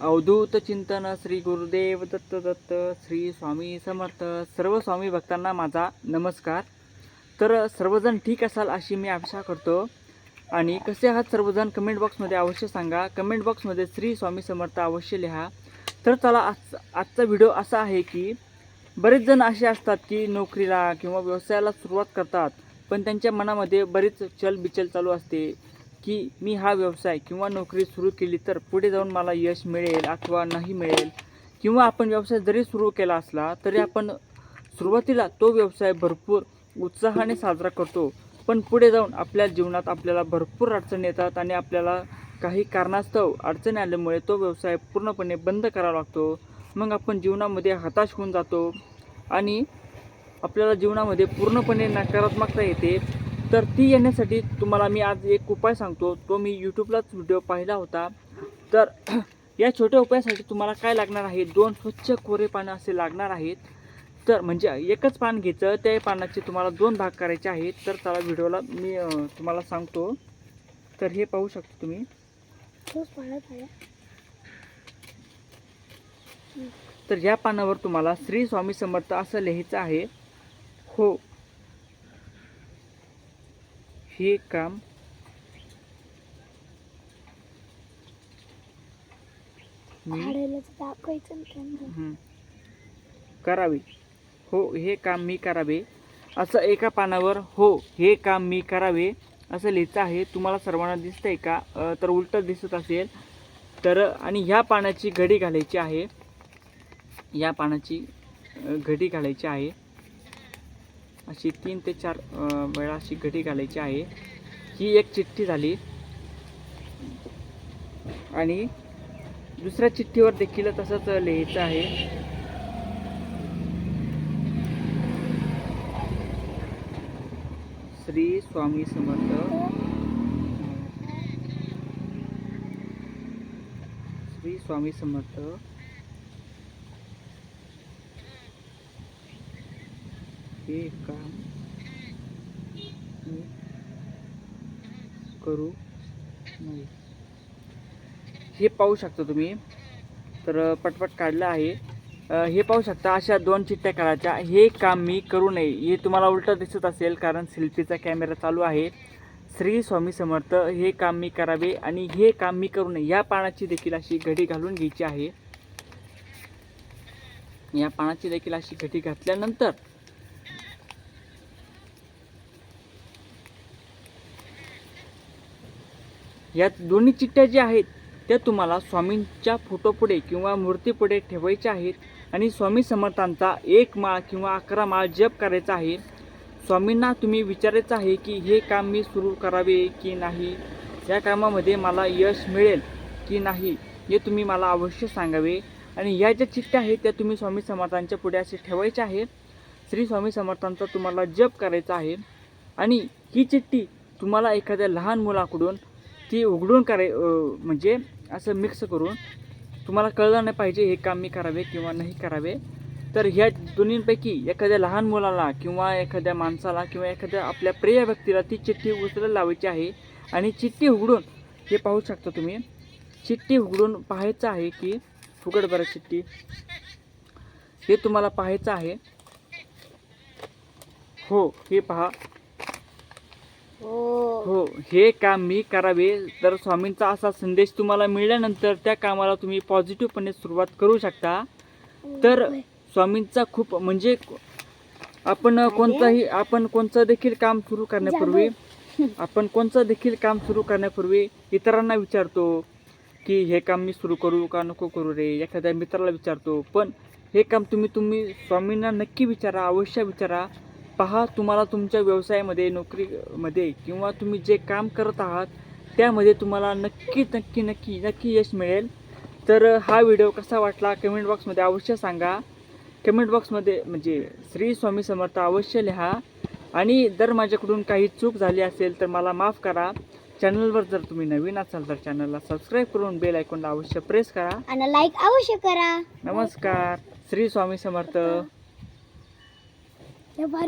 अवधूत चिंतन श्री गुरुदेव दत्त दत्त श्री स्वामी समर्थ सर्व स्वामी भक्तांना माझा नमस्कार. तर सर्वजण ठीक असाल अशी मी आशा करतो. आणि कसे आहात सर्वजण? कमेंट बॉक्समध्ये अवश्य सांगा. कमेंट बॉक्समध्ये श्री स्वामी समर्थ अवश्य लिहा. तर चला आज आजचा व्हिडिओ असा आहे की बरेच जण असे असतात की नोकरीला किंवा व्यवसायाला सुरुवात करतात पण त्यांच्या मनामध्ये बरीच चलबिचल चालू असते. की मी हा व्यवसाय किंवा नोकरी सुरू केली तर पुढे जाऊन मला यश मिळेल अथवा नाही मिळेल. किंवा आपण व्यवसाय जरी सुरू केला असला तरी आपण सुरुवातीला तो व्यवसाय भरपूर उत्साहाने साजरा करतो. पण पुढे जाऊन आपल्या जीवनात आपल्याला भरपूर अडचणी येतात आणि आपल्याला काही कारणास्तव अडचणी आल्यामुळे तो व्यवसाय पूर्णपणे बंद करावा लागतो. मग आपण जीवनामध्ये हताश होऊन जातो आणि आपल्याला जीवनामध्ये पूर्णपणे नकारात्मकता येते. तर ती येण्यासाठी तुम्हाला मी आज एक उपाय सांगतो. तो मी यूट्यूबलाच व्हिडिओ पाहिला होता. तर या छोट्या उपायासाठी तुम्हाला काय लागणार आहे? दोन स्वच्छ कोरे पानं असे लागणार आहेत. तर म्हणजे एकच पान घ्यायचं त्या पानाचे तुम्हाला दोन भाग करायचे आहेत. तर चला व्हिडिओला मी तुम्हाला सांगतो. तर हे पाहू शकता तुम्ही. तर या पानावर तुम्हाला श्री स्वामी समर्थ असं लिहायचं आहे. हो हे काम दाखवायचं करावे. हो हे काम मी करावे. असं एका पानावर हो हे काम मी करावे. असं लिहायचं आहे. तुम्हाला सर्वांना दिसतंय का? तर उलटं दिसत असेल. तर आणि ह्या पानाची घडी घालायची आहे. या पानाची घडी घालायची आहे. अशी तीन ते चार वेळा अशी घडी घालायची आहे. ही एक चिठ्ठी झाली. आणि दुसऱ्या चिठ्ठीवर देखील तसंच लिहायचं आहे. श्री स्वामी समर्थ. श्री स्वामी समर्थ. हे काम मी करू नाही. हे पाहू शकता तुम्ही. तर पटपट काढलं आहे. हे पाहू शकता अशा दोन चिठ्ठ्या काढायच्या. हे काम मी करू नये. हे तुम्हाला उलटं दिसत असेल कारण सेल्फीचा कॅमेरा चालू आहे. श्री स्वामी समर्थ हे काम मी करावे आणि हे काम मी करू नये. या पानाची देखील अशी घडी घालून घ्यायची आहे. या पानाची देखील अशी घडी घातल्यानंतर यात दोन्ही चिठ्ठ्या ज्या आहेत त्या तुम्हाला स्वामींच्या फोटोपुढे किंवा मूर्तीपुढे ठेवायच्या आहेत आणि स्वामी समर्थांचा एक माळ किंवा अकरा माळ जप करायचा आहे. स्वामींना तुम्ही विचारायचं आहे की हे काम मी सुरू करावे की नाही? या कामामध्ये मला यश मिळेल की नाही हे तुम्ही मला अवश्य सांगावे. आणि या ज्या चिठ्ठ्या आहेत त्या तुम्ही स्वामी समर्थांच्या पुढे असे ठेवायच्या आहेत श्री स्वामी समर्थांचा तुम्हाला जप करायचा आहे. आणि ही चिठ्ठी तुम्हाला एखाद्या लहान मुलाकडून ती उघडून कराय म्हणजे असं मिक्स करून तुम्हाला कळलं नाही पाहिजे हे काम मी करावे किंवा नाही करावे. तर ह्या दोन्हींपैकी एखाद्या लहान मुलाला किंवा एखाद्या माणसाला किंवा एखाद्या आपल्या प्रिय व्यक्तीला ती चिठ्ठी उचलायला लावायची आहे आणि चिठ्ठी उघडून हे पाहू शकता तुम्ही चिठ्ठी उघडून पाहायचं आहे की फुकट बरं चिठ्ठी. हे तुम्हाला पाहायचं आहे. हो हे पहा. हो. हो हे काम मी करावे. तर स्वामींचा असा संदेश तुम्हाला मिळाल्यानंतर त्या कामाला तुम्ही पॉझिटिव्हपणे सुरुवात करू शकता. तर स्वामींचा खूप म्हणजे आपण कोणताही आपण कोणतं देखील काम सुरू करण्यापूर्वी आपण कोणतं देखील काम सुरू करण्यापूर्वी इतरांना विचारतो की हे काम मी सुरू करू का नको करू रे? एखाद्या मित्राला विचारतो. पण हे काम तुम्ही तुम्ही स्वामींना नक्की विचारा अवश्य विचारा. पहा तुम्हाला तुमच्या व्यवसायामध्ये नोकरीमध्ये किंवा तुम्ही जे काम करत आहात त्यामध्ये तुम्हाला नक्की नक्की नक्की नक्की यश मिळेल. तर हा व्हिडिओ कसा वाटला कमेंट बॉक्समध्ये अवश्य सांगा. कमेंट बॉक्समध्ये म्हणजे श्री स्वामी समर्थ अवश्य लिहा. आणि जर माझ्याकडून काही चूक झाली असेल तर मला माफ करा. चॅनलवर जर तुम्ही नवीन असाल तर चॅनलला सबस्क्राईब करून बेल आयकॉनला अवश्य प्रेस करा. आणि लाईक अवश्य करा. नमस्कार. श्री स्वामी समर्थ.